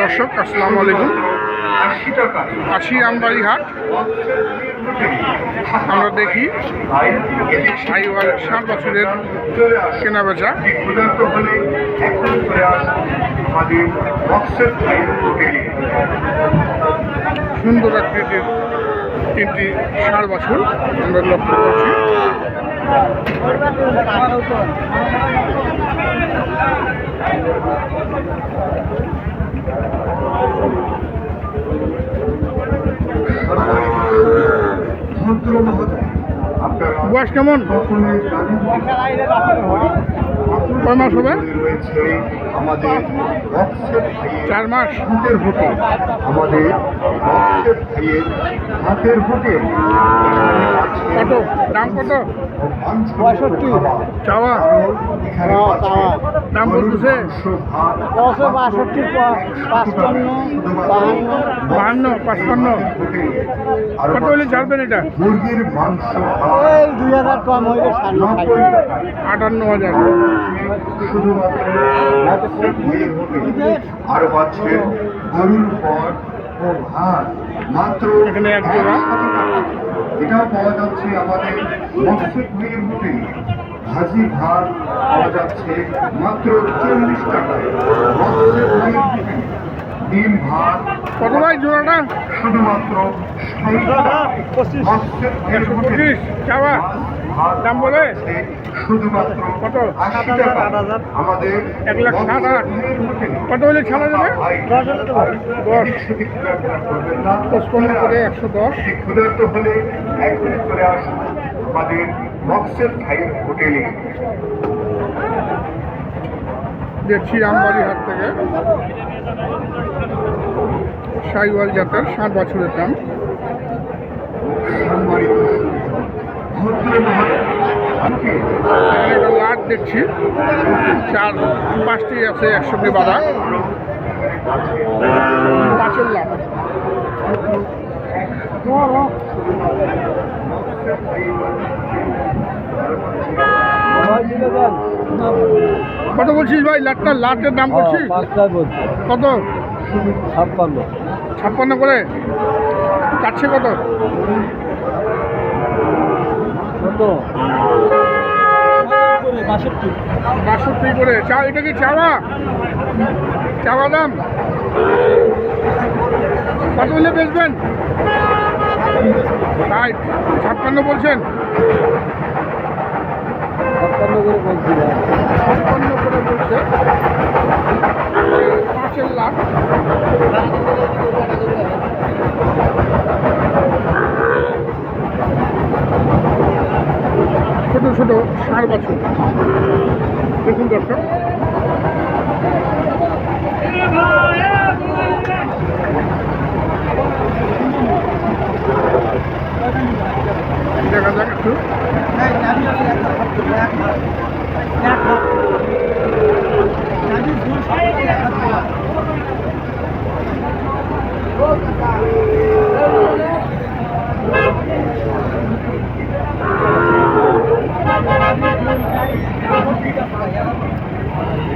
দর্শক, আসসালামু আলাইকুম। টাকা আমবাড়ি হাট আমরা দেখি ষাট বছরের কেনা বেচা সুন্দর আকৃতির তিনটি ষাট বছর আমরা লক্ষ্য করছি। বয়স কেমন? কয় মাস হবে? আমাদের চার মাস। হাতের ভোটে আমাদের ভাইয়ের হাতের ভোটে কত? দাম কত? পঁয়ষট্টি। চাওয়া। দাম বলতেছে ছশো বাষট্টি পাঁচপান্ন বাহান্ন। বাহান্ন পাঁচপান্ন। কত হলে ছাড়বেন এটা? মুরগির মাংস এই দুই হাজার কম হইলে আটান্ন হাজার। আর পাচ্ছেন গরুর পর ও ভাত মাত্র এখানে এক জোড়া। এটাও পাওয়া যাচ্ছে আমাদের ভাইয়ের হোটেল ভাজি ভাত পাওয়া যাচ্ছে মাত্র চল্লিশ টাকায় ডিম ভাত কত ভাই জোড়াটা? শুধুমাত্র দাম বলে? শুধুমাত্র কত? আমাদের এক লাখ ষাট আট। মৎস্যের কত হলে ছাড়া যাবে দশ পঁচপন্ন করে একশো দশ। ক্ষুধার্ত হলে আসুন। আমাদের মৎস্যের ভাইয়ের হোটেলে। দেখছি রামবাড়ি হাট থেকে সাইওয়াল জাতের ষাট বছরের দাম। লাট দেখছি। চার পাঁচটি আছে একসঙ্গে বাঁধা। পাঁচের লাভ কত বলছিস ভাই? লাটটা লাটের দাম করছিস বলছি। কত? ছাপ্পান্ন। ছাপ্পান্ন করে? কাটছে কত? কত? বাষট্টি। বাষট্টি করে। চা এটা কি চাওয়া? চাওয়া দাম? কত হলে বেচবেন? ছাপ্পান্ন বলছেন। করে বলছি সম্পন্ন করে বলছে। পাঁচের লাখ। ছোট ছোট সাড়ে বছর। দেখুন দর্শক দেখা যাক একটু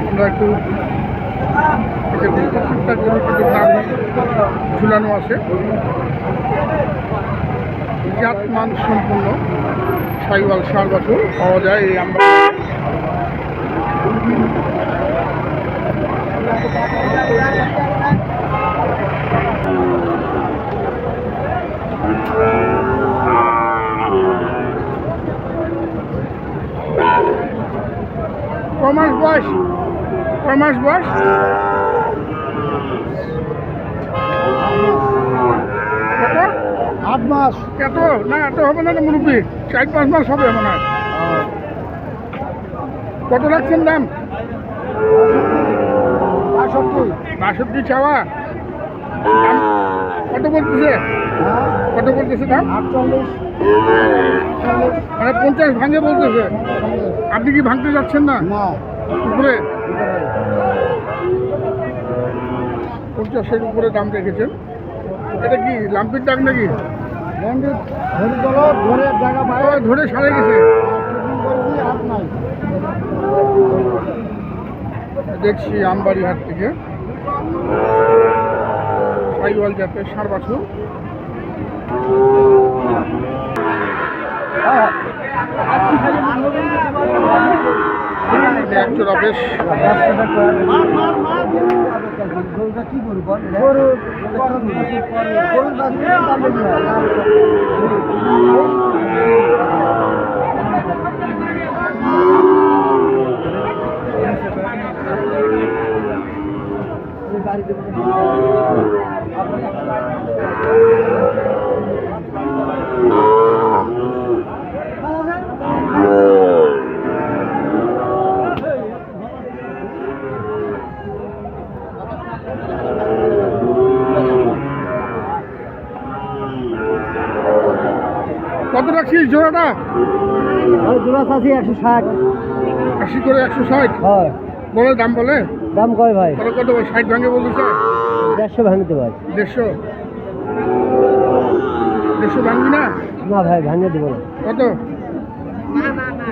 আমরা একটু ঝুলানো আছে। জাত মান সম্পূর্ণ সাইওয়াল সার পাওয়া যায় এই আমরা কয় মাস বয়স কয় মাস আট মাস। এত না এত হবে না মুরব্বী। চার পাঁচ মাস হবে মনে হয়। কত রাখছেন দাম? বাষট্টি। বাষট্টি চাওয়া? কত বলতেছে? কত বলতেছে দাম? আটচল্লিশ। মানে পঞ্চাশ ভাঙে বলতেছে। আপনি কি ভাঙতে যাচ্ছেন না? না। উপরে? পঞ্চাশের উপরে দাম রেখেছেন। এটা কি লাম্পির দাগ নাকি? ধরে সারে গেছে। দেখছি আমবাড়ি হাট থেকে। সাইওয়াল জাতের সার বাছুর। একজোড়া বেশ কি গরু বল? গরু গরুর বাছুর রাখছিস জোড়াটা? আর জোড়া চাষি একশো ষাট। আশি করে একশো ষাট? হয়। বলে দাম বলে? দাম কয় ভাই? কত কত ষাট ভাঙে বলতেছে দেড়শো ভাঙতে ভাই। দেড়শো। দেড়শো ভাঙবি না? না ভাই ভাঙে দেবো না। কত?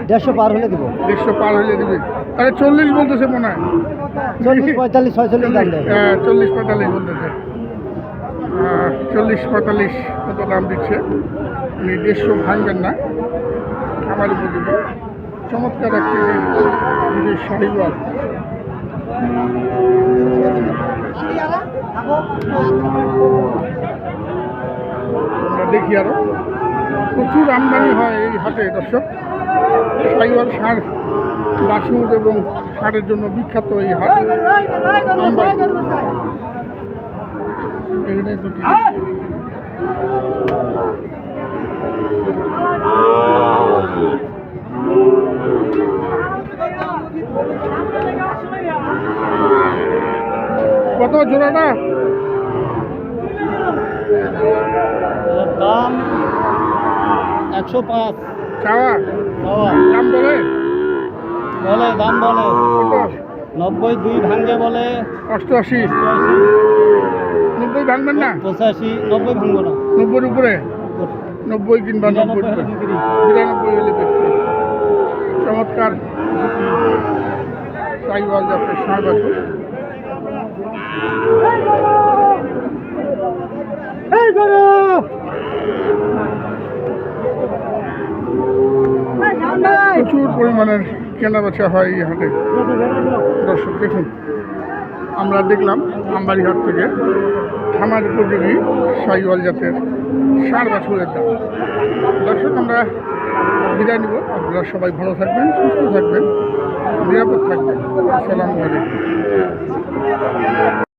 দেড়শো পার হলে দেবো। দেড়শো পার হয়ে দিবি। আরে চল্লিশ বলতেছে মনে হয়। চল্লিশ পঁয়তাল্লিশ ছয়চল্লিশ হ্যাঁ, চল্লিশ পঁয়তাল্লিশ বলতেছে। চল্লিশ পঁয়তাল্লিশ কত দাম দিচ্ছে? দেড়শো ভাঙবেন না আমার উপযোগী চমৎকার একটি শাহিওয়াল আমরা দেখি আরও প্রচুর আমদানি হয় এই হাটে দর্শক শাহিওয়াল সার বাছুর এবং সারের জন্য বিখ্যাত এই হাট এখানে দুটি কত জোড়াটা? দাম একশো পাঁচ। চাওয়া? দাম বলে? বলে দাম বলে। নব্বই দুই ভাঙ্গে বলে। অষ্টআশি। নব্বই ভাঙবেন না? পঁচাশি নব্বই ভাঙবো না। নব্বইয়ের উপরে? নব্বই কিংবা নব্বই বিরানব্বই। হলে চমৎকার। ষাট বছর। কেনা বেচা হয় এই হাটে। দর্শক, দেখুন, আমরা দেখলাম আমবাড়ি হাট থেকে খামার উপযোগী সাইওয়াল জাতের সার বাছুরের দাম। দর্শক, আমরা বিদায় নিব। আপনারা সবাই ভালো থাকবেন, সুস্থ থাকবেন, নিরাপদ থাকবেন। আসসালামু আলাইকুম।